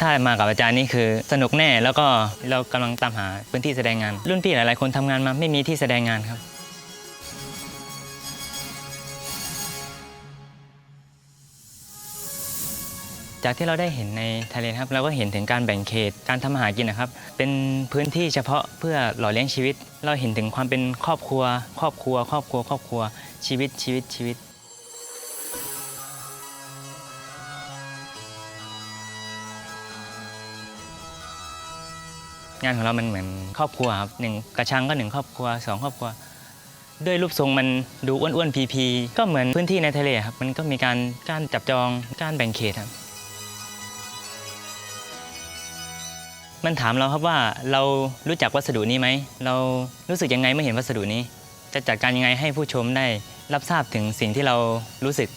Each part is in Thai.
ถ้ามากับอาจารย์นี่คือสนุกแน่แล้วก็เรากำลังตามหาพื้นที่แสดงงาน รุ่นพี่หลาย ๆ คนทำงานมาไม่มีที่แสดงงานครับจากที่เราได้เห็นในทะเลนะครับเราก็เห็นถึงการแบ่งเขตการทำอาหารกินนะครับ เป็นพื้นที่เฉพาะเพื่อหล่อเลี้ยงชีวิต เราเห็นถึงความเป็นครอบครัว ครอบครัว ครอบครัว ครอบครัวชีวิตชีวิตชีวิต งานของเรามันเหมือนครอบครัวครับหนึ่งกระชังก็หนึ่งครอบครัวสองครอบครัว ด้วยรูปทรงมันดูอ้วนๆพีพีก็เหมือนพื้นที่ในทะเลครับมันก็มีการการจับจองการแบ่งเขตครับ มันถามเราครับว่าเรารู้จักวัสดุนี้ไหมเรารู้สึกยังไงเมื่อเห็นวัสดุนี้ จะจัดการยังไงให้ผู้ชมได้รับทราบถึงสิ่งที่เรารู้สึก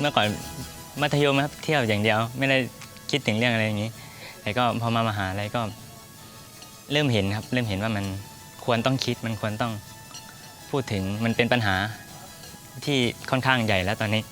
เมื่อก่อนมัธยมครับเที่ยวอย่างเดียว ไม่ได้คิดถึงเรื่องอะไรอย่างนี้ แต่ก็พอมามหาอะไรก็ เริ่มเห็นครับ เริ่มเห็นว่ามันควรต้องคิดมันควรต้องพูดถึงมันเป็นปัญหาที่ค่อนข้างใหญ่แล้วตอนนี้